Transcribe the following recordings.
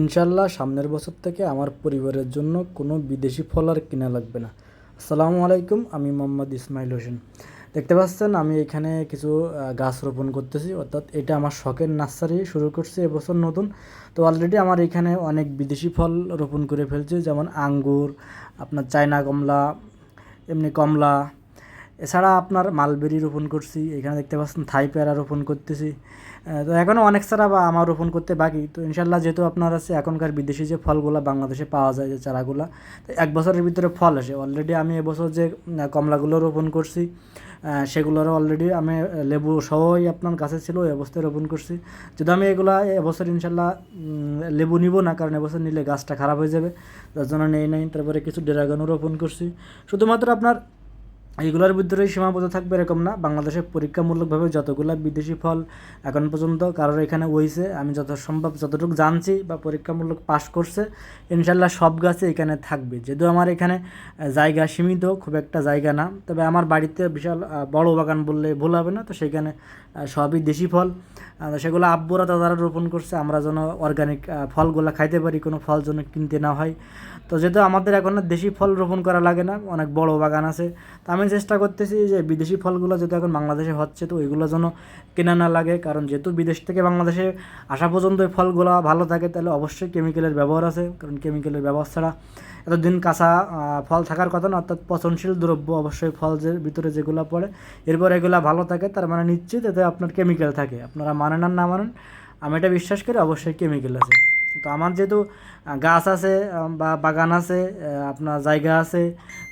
ইনশাল্লাহ সামনের বছর থেকে আমার পরিবারের জন্য কোনো বিদেশি ফল আর কিনা লাগবে না। আসসালামু আলাইকুম, আমি মোহাম্মদ ইসমাইল হোসেন। দেখতে পাচ্ছেন, আমি এখানে কিছু গাছ রোপণ করতেছি। অর্থাৎ এটা আমার শখের নার্সারি শুরু করছি এবছর নতুন। তো অলরেডি আমার এখানে অনেক বিদেশি ফল রোপণ করে ফেলছি। যেমন আঙ্গুর, আপনার চায়না কমলা, এমনি কমলা এছাড়া আপনার মালবেরি রোপণ করছি, এখানে দেখতে পাচ্ছেন থাই পেয়ারা রোপণ করতেছি। তো এখনও অনেক ছাড়া বা আমার রোপণ করতে বাকি। তো ইনশাল্লাহ যেহেতু আপনার আছে, এখনকার বিদেশি যে ফলগুলো বাংলাদেশে পাওয়া যায় যে চারাগুলো, তো এক বছরের ভিতরে ফল আসে। অলরেডি আমি এবছর যে কমলাগুলো রোপণ করছি সেগুলোরও অলরেডি আমি লেবু সহই আপনার গাছে ছিল, ওই অবস্থায় রোপণ করছি। যদি আমি এগুলা এবছর ইনশাল্লাহ লেবু নিব না, কারণ এবছর নিলে গাছটা খারাপ হয়ে যাবে যার জন্য নেই নাই। তারপরে কিছু ড্রাগনও রোপণ করছি। শুধুমাত্র আপনার এইগুলোর ভিতরেই সীমাবদ্ধ থাকবে এরকম না। বাংলাদেশে পরীক্ষামূলকভাবে যতগুলো বিদেশি ফল এখন পর্যন্ত কারোর এখানে হইছে, আমি যত সম্ভব যতটুকু জানছি বা পরীক্ষামূলক পাশ করছে, ইনশাল্লাহ সব গাছে এখানে থাকবে। যেহেতু আমার এখানে জায়গা সীমিত, খুব একটা জায়গা না। তবে আমার বাড়িতে বিশাল বড় বাগান বললে ভুল হবে না। তো সেখানে সবই দেশি ফল। সেগুলো আব্বুরা দাদারা রোপণ করছে, আমরা যেন অর্গানিক ফলগুলো খাইতে পারি, কোনো ফল যেন কিনতে না হয়। তো যেহেতু আমাদের এখন দেশি ফল রোপণ করা লাগে না, অনেক বড় বাগান আছে। তো আমি চেষ্টা করতেছি যে বিদেশি ফলগুলো যেহেতু এখন বাংলাদেশে হচ্ছে, তো ওইগুলো যেন কেনা না লাগে। কারণ যেহেতু বিদেশ থেকে বাংলাদেশে আসা পর্যন্ত ওই ফলগুলো ভালো থাকে, তাহলে অবশ্যই কেমিক্যালের ব্যবহার আছে। কারণ কেমিক্যালের ব্যবহার ছাড়া এতদিন কাঁচা ফল থাকার কথা না, অর্থাৎ পচনশীল দ্রব্য অবশ্যই ফল যে, ভিতরে যেগুলো পড়ে, এরপর এগুলো ভালো থাকে, তার মানে নিশ্চিত এতে আপনার কেমিক্যাল থাকে। আপনারা মানেন আর না মানেন, আমি এটা বিশ্বাস করি, অবশ্যই কেমিক্যাল আছে। তো আমার যেহেতু গাছ আছে বা বাগান আছে আপনার জায়গা আছে,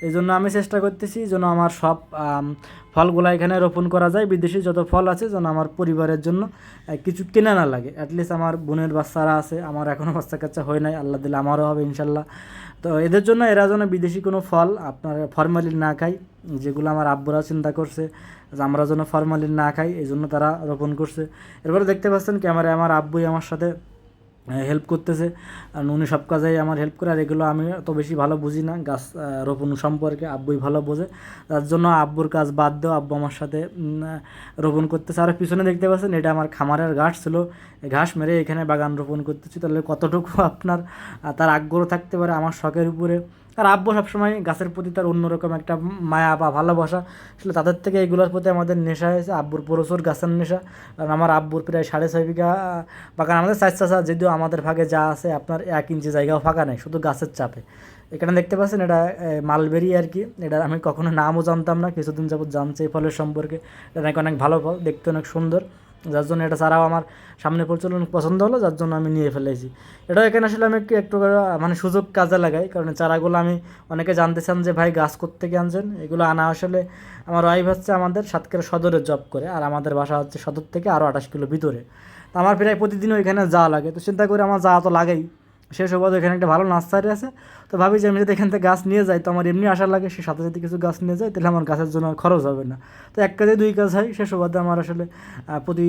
এই জন্য আমি চেষ্টা করতেছি যেন আমার সব ফলগুলো এখানে রোপণ করা যায়, বিদেশি যত ফল আছে যেন আমার পরিবারের জন্য কিছু কেনা না লাগে। অ্যাটলিস্ট আমার বোনের বাচ্চারা আছে, আমার এখনও বাচ্চা কাচ্চা হয় নাই, আল্লাহ দিলে আমারও হবে ইনশাল্লাহ। তো এদের জন্য এরা যেন বিদেশি কোনো ফল আপনার ফরমালিন না খায়, যেগুলো আমার আব্বুরা চিন্তা করছে যে আমরা যেন ফরমালিন না খাই, এই জন্য তারা রোপণ করছে। এরপরে দেখতে পাচ্ছেন ক্যামেরায় আমার আব্বুই আমার সাথে হেল্প করতেছে। আর উনি সব কাজেই আমার হেল্প করে, আর এগুলো আমি অত বেশি ভালো বুঝি না। গাছ রোপণ সম্পর্কে আব্বুই ভালো বোঝে। তার জন্য আব্বুর কাজ বাদ দেও আব্বু আমার সাথে রোপণ করতেছে। আর পিছনে দেখতে পাচ্ছেন, এটা আমার খামারের ঘাস ছিল। ঘাস মেরে এখানে বাগান রোপণ করতেছি। তাহলে কতটুকু আপনার তার আগ্রহ থাকতে পারে আমার শখের উপরে? আর আব্বু সবসময় গাছের প্রতি তার অন্যরকম একটা মায়া বা ভালোবাসা। আসলে তাদের থেকে এগুলোর প্রতি আমাদের নেশা হয়েছে। আব্বুর প্রচুর গাছের নেশা। কারণ আমার আব্বুর প্রায় সাড়ে ছয় বিঘা বাগান আমাদের চার চাষা, যদিও আমাদের ভাগে যা আছে, আপনার এক ইঞ্চি জায়গাও ফাঁকা নেই, শুধু গাছের চাপে। এখানে দেখতে পাচ্ছেন এটা মালবেরি আর কি। এটা আমি কখনো নামও জানতাম না, কিছুদিন যাবত জানছি এই ফলের সম্পর্কে। এটা নাকি অনেক ভালো ফল, দেখতে অনেক সুন্দর। যার জন্য এটা ছাড়াও আমার সামনে প্রচলন পছন্দ হলো, যার জন্য আমি নিয়ে ফেলেছি। এটা এখানে আসলে আমি একটু মানে সুযোগ কাজে লাগাই, কারণ চারাগুলো আমি অনেকে জানতে চান যে, ভাই, গাছ করতে থেকে আনছেন? এগুলো আনা আসলে আমার ওয়াইফ হচ্ছে আমাদের সাতকের সদরে জব করে, আর আমাদের বাসা হচ্ছে সদর থেকে আরও আঠাশ কিলো ভিতরে। তো আমার প্রায় প্রতিদিন ওইখানে যাওয়া লাগে। তো চিন্তা করে আমার যাওয়া তো লাগেই। সেই সুবাদে এখানে একটা ভালো নার্সারি আছে। তো ভাবি যে আমি যদি এখান থেকে গাছ নিয়ে যাই, তো আমার এমনি আশা লাগে, সে সাথে সাথে কিছু গাছ নিয়ে যায়, তাহলে আমার গাছের জন্য খরচ হবে না। তো এক কাজে দুই কাজ হয় সে সুবাদে আমার আসলে প্রতি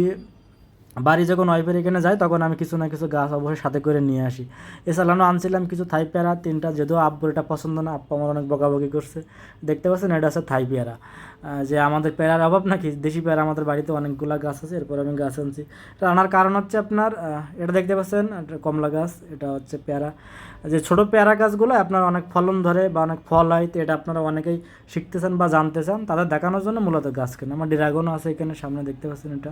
বাড়ি যখন ওয়াইফের এখানে যাই তখন আমি কিছু না কিছু গাছ অবশ্যই সাথে করে নিয়ে আসি। এছাড়াও আনছিলাম কিছু থাই পেয়ারা, তিনটা, যদিও আব্বুর এটা পছন্দ না, আব্বা আমার অনেক বকাবকি করছে। দেখতে পাচ্ছেন, এটা আছে থাই পেয়ারা। যে আমাদের পেয়ারার অভাব নাকি, দেশি পেয়ারা আমাদের বাড়িতে অনেকগুলা গাছ আছে, এরপর আমি গাছ আনছি। এটা আনার কারণ হচ্ছে আপনার এটা দেখতে পাচ্ছেন কমলা গাছ, এটা হচ্ছে পেয়ারা। যে ছোট পেয়ারা গাছগুলো আপনার অনেক ফলন ধরে বা অনেক ফল হয়, তো এটা আপনারা অনেকেই শিখতে চান বা জানতে চান, তাদের দেখানোর জন্য মূলত গাছ কেনা। আমার ড্রাগনও আছে এখানে, সামনে দেখতে পাচ্ছেন এটা।